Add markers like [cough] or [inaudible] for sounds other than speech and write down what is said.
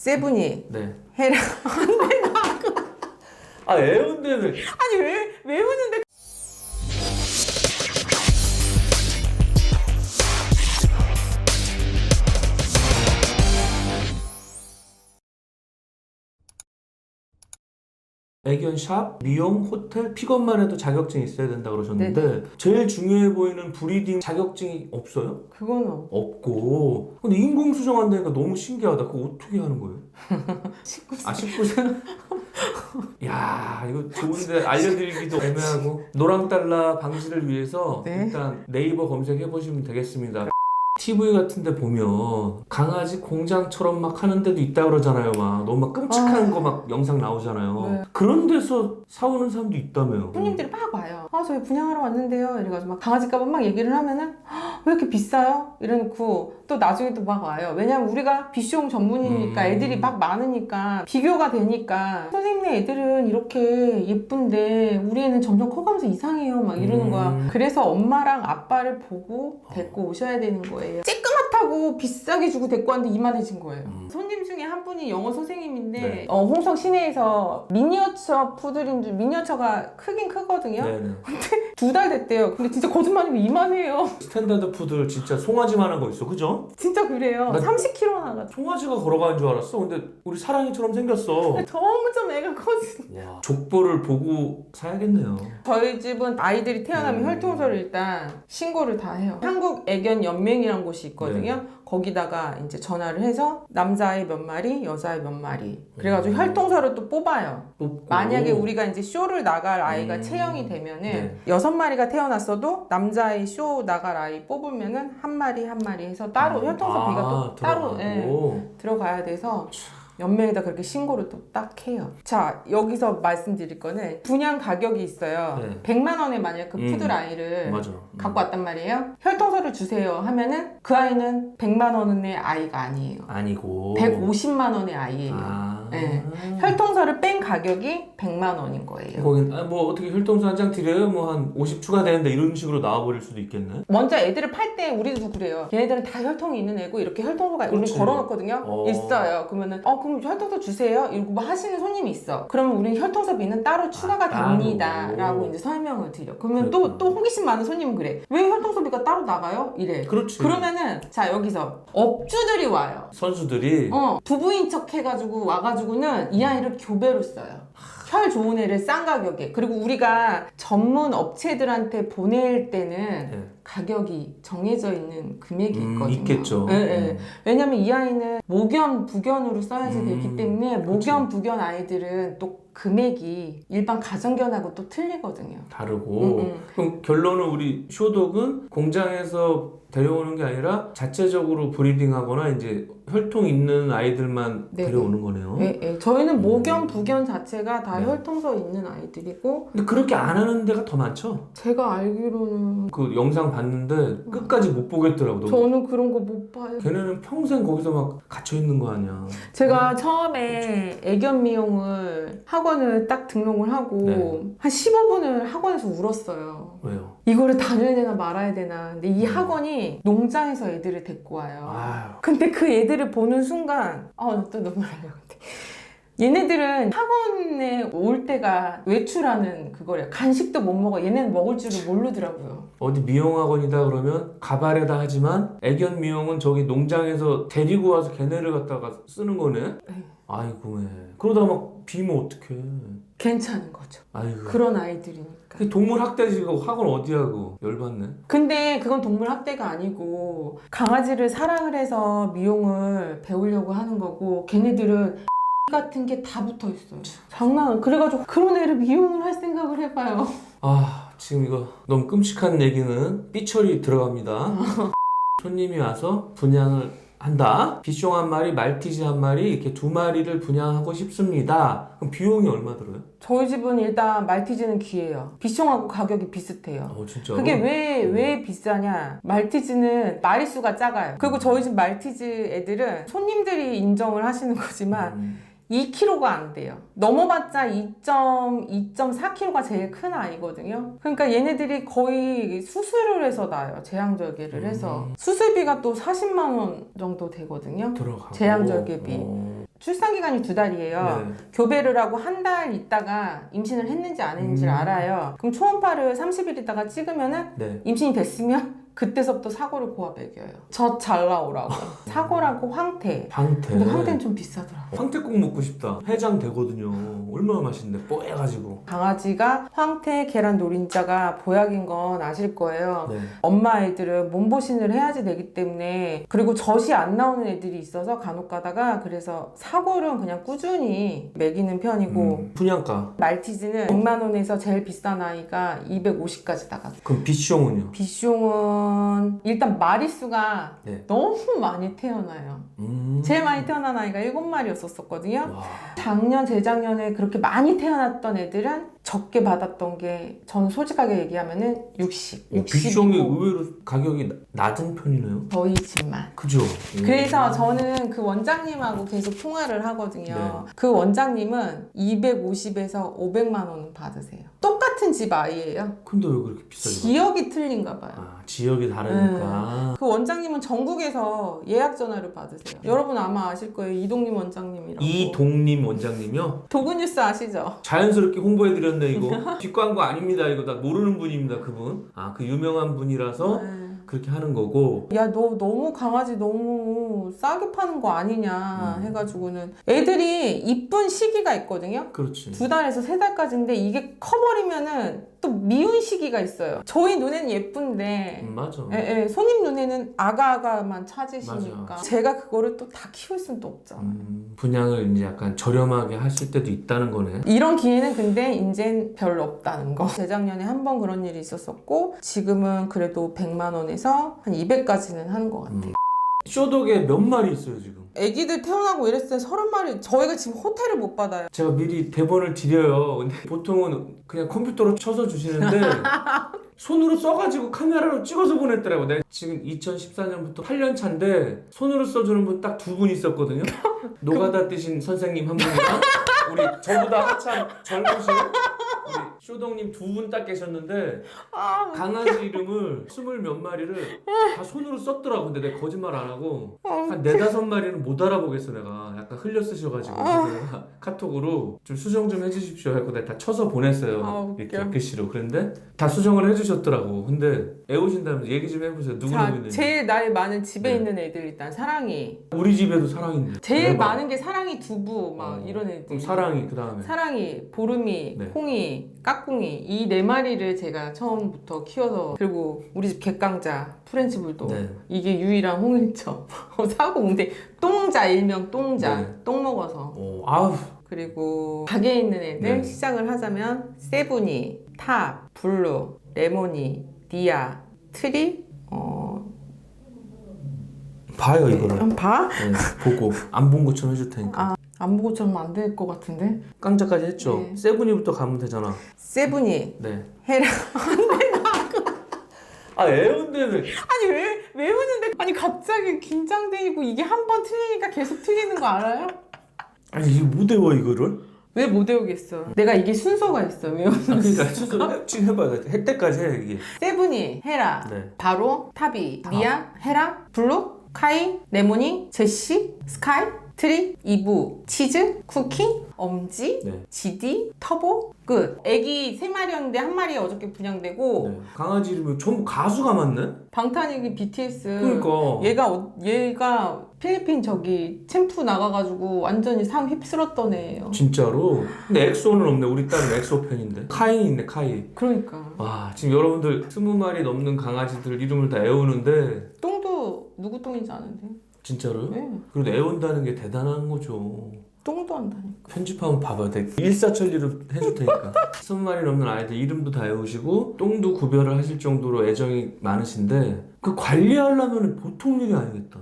세븐이 네. 해라. [laughs] 아 애운대는 아니 왜 외우는데? 애견 샵, 미용, 호텔, 픽업만 해도 자격증이 있어야 된다 그러셨는데 네. 제일 중요해 보이는 브리딩 자격증이 없어요? 그거는 없고 근데 인공 수정 한다니까 너무 신기하다. 그거 어떻게 하는 거예요? [laughs] 19세. 아 19세? [laughs] 야 이거 좋은데 [laughs] 알려드리기도 애매하고 노랑달라 방지를 위해서 네. 일단 네이버 검색해 보시면 되겠습니다. TV 같은 데 보면 강아지 공장처럼 막 하는 데도 있다 그러잖아요. 막 너무 막 끔찍한 아. 거막 영상 나오잖아요. 네. 그런 데서 사오는 사람도 있다며요. 손님들이 막 와요. 아, 저희 분양하러 왔는데요. 이래가지고 막 강아지 값은 막 얘기를 하면은 "헉, 왜 이렇게 비싸요? 이래놓고 또 나중에 또 막 와요. 왜냐면 우리가 비숑 전문이니까 음. 애들이 막 많으니까 비교가 되니까 선생님네 애들은 이렇게 예쁜데 우리 애는 점점 커가면서 이상해요. 막 이러는 음. 거야. 그래서 엄마랑 아빠를 보고 데리고 오셔야 되는 거예요. 찌끄만 맣다고 비싸게 주고 데리고 왔는데 이만해진 거예요. 음. 손님 중에 한 분이 영어 선생님인데 네. 어, 홍성 시내에서 미니어처 푸들인 줄 미니어처가 크긴 크거든요. 네네. 두달 됐대요. 근데 진짜 거짓말이고 이만해요. 스탠다드 푸들 진짜 송아지만한 거 있어, 그죠? 진짜 그래요. 나- 30kg 나가지고. 송아지가 걸어가는 줄 알았어. 근데 우리 사랑이처럼 생겼어. 점점 애가 커지. 와, 족보를 보고 사야겠네요. 저희 집은 아이들이 태어나면 음. 혈통서를 일단 신고를 다 해요. 한국 애견 연맹이라는 곳이 있거든요. 네. 거기다가 이제 전화를 해서 남자아이 몇 마리, 여자아이 몇 마리. 그래가지고 음. 혈통서를 또 뽑아요. 뽑고. 만약에 우리가 이제 쇼를 나갈 아이가 음. 체형이 되면은 네. 여섯 마리가 태어났어도 남자아이 쇼 나갈 아이 뽑으면은 한 마리 한 마리 해서 따로 혈통서 비가 또 아, 따로 예, 들어가고. 들어가야 돼서 연맹에다 그렇게 신고를 또 딱 해요. 자 여기서 말씀드릴 거는 분양 가격이 있어요. 네. 100만 원에 만약 그 음. 푸들 아이를 맞아. 음. 갖고 왔단 말이에요. 혈통서를 주세요 하면은 그 아이는 100만 원의 아이가 아니에요. 아니고. 150만 원의 아이예요. 아. 네. 혈통서를 뺀 가격이 100만 원인 거예요. 거긴 아, 뭐 어떻게 혈통수 한장 드려요? 뭐 한 50 추가되는데 이런 식으로 나와버릴 수도 있겠네. 먼저 애들을 팔 때 우리도 그래요. 얘네들은 다 혈통이 있는 애고 이렇게 혈통서가 우리 그렇지. 걸어놓거든요. 어. 있어요. 그러면은 어 그럼 혈통서 주세요. 이러고 뭐 하시는 손님이 있어. 그러면 우리는 혈통서비는 따로 추가가 아, 따로. 됩니다라고 이제 설명을 드려. 그러면 또 그렇구나. 또 호기심 많은 손님은 그래. 왜 혈통서비가 따로 나가요? 이래. 그렇지. 그러면은 자 여기서 업주들이 와요. 선수들이 어 부부인 척 해가지고 와가지고 는 이 아이를 교배로 써요. 혈 좋은 애를 싼 가격에 그리고 우리가 전문 업체들한테 보낼 때는 네. 가격이 정해져 있는 금액이 음, 있거든요. 있겠죠. 예, 예. 음. 왜냐면 이 아이는 모견, 부견으로 써야지 음, 되기 때문에 모견, 부견 아이들은 또 금액이 일반 가정견하고 또 틀리거든요. 다르고. 음, 음. 그럼 결론은 우리 쇼독은 공장에서 데려오는 게 아니라 자체적으로 브리딩하거나 이제 혈통 있는 아이들만 네, 데려오는 거네요. 예, 예. 저희는 모견, 부견 자체가 다 네. 혈통서 있는 아이들이고 근데 그렇게 안 하는 데가 더 많죠? 제가 알기로는 그 영상 봤는데 끝까지 못 보겠더라고. 너무. 저는 그런 거 못 봐요. 걔네는 평생 거기서 막 갇혀 있는 거 아니야. 제가 처음에 애견 미용을 학원을 딱 등록을 하고 네. 한 15분을 학원에서 울었어요. 왜요? 이거를 다녀야 되나 말아야 되나. 근데 이 음. 학원이 농장에서 애들을 데리고 와요. 아유. 근데 그 애들을 보는 순간, 아, 나또 눈물 나요. 근데. 얘네들은 학원에 올 때가 외출하는 그거래요. 간식도 못 먹어. 얘네는 먹을 줄을 모르더라고요. 어디 미용학원이다 그러면 가발에다 하지만 애견 미용은 저기 농장에서 데리고 와서 걔네를 갖다가 쓰는 거네? 네. 아이고 왜 그러다가 막 비면 어떡해 괜찮은 거죠. 아이고 그런 아이들이니까. 그 동물 학대지고 학원 어디 하고 열받네 근데 그건 동물 학대가 아니고 강아지를 사랑을 해서 미용을 배우려고 하는 거고 걔네들은 [laughs] 같은 게 다 붙어 있어요. 장난. 그래가지고 그런 애를 미용을 할 생각을 해봐요. [laughs] 아 지금 이거 너무 끔찍한 얘기는 삐처리 들어갑니다 [laughs] 손님이 와서 분양을 한다 비숑 한 마리 말티즈 한 마리 이렇게 두 마리를 분양하고 싶습니다 그럼 비용이 얼마 들어요? 저희 집은 일단 말티즈는 귀해요. 비숑하고 가격이 비슷해요. 어 진짜 그게 왜, 왜 비싸냐? 말티즈는 마리수가 작아요. 그리고 저희 집 말티즈 애들은 손님들이 인정을 하시는 거지만 음, 2kg가 안 돼요. 넘어봤자 2.2.4kg가 제일 큰 아이거든요. 그러니까 얘네들이 거의 수술을 해서 나요. 제왕절개를 해서. 음. 수술비가 또 40만 원 정도 되거든요. 들어가고 제왕절개비. 어. 출산 기간이 두 달이에요. 네. 교배를 하고 한 달 있다가 임신을 했는지 안 했는지를 음. 알아요. 그럼 초음파를 30일 있다가 찍으면은 네. 임신이 됐으면 그때서부터 사고를 고아 먹여요. 젖 잘 나오라고. [laughs] 사고라고 황태. 황태. 근데 황태는 좀 비싸더라고. 황태 꼭 먹고 싶다. 해장 되거든요. 얼마나 맛있는데 뽀해가지고. 강아지가 황태 계란 노린자가 보약인 건 아실 거예요. 네. 엄마 아이들은 몸보신을 해야지 되기 때문에 그리고 젖이 안 나오는 애들이 있어서 간혹 가다가 그래서 사골은 그냥 꾸준히 먹이는 편이고 음, 분양가. 말티즈는 100만 원에서 제일 비싼 아이가 250까지 나가요. 그럼 비숑은요? 비숑은 일단 마리수가 네. 너무 많이 태어나요. 음. 제일 많이 태어난 아이가 7마리였었거든요. 와. 작년, 재작년에 그렇게 많이 태어났던 애들은 적게 받았던 게 저는 솔직하게 얘기하면은 60, 어, 비숑이 60이고 의외로 가격이 나- 낮은 편이네요. 저희 집만. 그죠? 음. 그래서 저는 그 원장님하고 계속 통화를 하거든요. 네. 그 원장님은 250에서 500만 원 받으세요. 똑같은 집 아이예요. 근데 왜 그렇게 비싸죠? 지역이 틀린가 봐요. 아, 지역이 다르니까. 그 원장님은 전국에서 예약 전화를 받으세요. 여러분 아마 아실 거예요. 이동림 원장님이라고. 이동림 원장님이요? 도구뉴스 아시죠? 자연스럽게 홍보해드렸네 이거 [laughs] 뒷광고 아닙니다 이거 다 모르는 분입니다 그분 아 그 유명한 분이라서 네. 그렇게 하는 거고 야, 너 너무 강아지 너무 싸게 파는 거 아니냐 음. 해가지고는 애들이 이쁜 시기가 있거든요. 그렇지 두 달에서 세 달까지인데 이게 커버리면은 또 미운 시기가 있어요. 저희 눈에는 예쁜데 음, 맞아 예, 예, 손님 눈에는 아가아가만 찾으시니까 맞아. 제가 그거를 또 다 키울 수는 또 없잖아. 음, 분양을 이제 약간 저렴하게 하실 때도 있다는 거네 이런 기회는 근데 이젠 별로 없다는 거. 재작년에 한 번 그런 일이 있었었고 지금은 그래도 100만 원에서 한 200까지는 하는 것 같아요. 음. 쇼독에 몇 마리 있어요 지금 애기들 태어나고 이랬을 때 서른 마리 저희가 지금 호텔을 못 받아요. 제가 미리 대본을 드려요. 근데 보통은 그냥 컴퓨터로 쳐서 주시는데 [laughs] 손으로 써가지고 카메라로 찍어서 보냈더라고. 내가 지금 2014년부터 8년 차인데 손으로 써주는 분 딱 두 분 있었거든요. [laughs] 노가다 뛰신 선생님 한 분이랑 우리 저보다 한참 젊으신 쇼동님 두 분 딱 계셨는데 아, 강아지 이름을 스물 몇 마리를 다 손으로 썼더라고 근데 내가 거짓말 안 하고 아, 한 네다섯 마리는 못 알아보겠어 내가 약간 흘려 쓰셔가지고 아. 그래서 카톡으로 좀 수정 좀 해주십시오 하고 내가 다 쳐서 보냈어요 아, 웃겨. 이렇게 글씨로 그런데 다 수정을 해주셨더라고 근데 애우신다면서 얘기 좀 해보세요 누구 누구 자, 있는지 제일 나이 많은 집에 네. 있는 애들 일단 사랑이. 우리 집에도 사랑인데 제일. 많은 게 사랑이 두부 막 어. 이런 애들. 그럼 사랑이 그 다음에 사랑이, 보름이, 네. 콩이, 까꿍이 이 네 마리를 제가 처음부터 키워서 그리고 우리 집 객강자, 프렌치 불도 네. 이게 유일한 홍일점 [laughs] 사고 근데 똥자 일명 똥자 네. 똥 먹어서 오, 아우 그리고 가게에 있는 애들 네. 시작을 하자면 세븐이, 탑, 블루, 레모니, 디아, 트리 어 봐요 이거를 한번 봐? 네, 보고 안 본 것처럼 해줄 테니까 아, 안 보고 저면 안될 것 같은데 깡자까지 했죠 네. 세븐이부터 가면 되잖아 세븐이 네. 해라 아 애운대는 아니 왜, 왜 우는데 아니 갑자기 긴장되고 이게 한 번 틀리니까 계속 틀리는 거 알아요? 아니 이게 못 외워 이거를? 왜 못 외우겠어 내가 이게 순서가 있어 외우는 아, 그러니까 순서 지금 해봐야 돼. 할 때까지 해 이게. 세븐이 해라 네. 바로 타비 탑. 미아 헤라 블루 카이 레모니 제시 스카이 트리 이브 치즈 쿠키 엄지 네. 지디 터보 끝 애기 세 마리였는데 한 마리 어저께 분양되고 네. 강아지 이름이 전부 가수가 맞네. 방탄이기 BTS 그러니까. 얘가 어- 얘가 필리핀 저기 챔프 나가가지고 완전히 상 휩쓸었던 애예요 진짜로. 근데 엑소는 없네. 우리 딸은 엑소 팬인데. 카이 있네. 카이. 그러니까 와 지금 여러분들 스무 마리 넘는 강아지들 이름을 다 애우는데 똥도 누구 똥인지 아는데 진짜로? 왜 그래도 애운다는 게 대단한 거죠. 똥도 안다니까 편집하면 봐봐야 돼. 일사천리로 해줄 테니까. [laughs] 스무 마리 넘는 아이들 이름도 다 외우시고 똥도 구별을 하실 정도로 애정이 많으신데 그 관리하려면 보통 일이 아니겠다.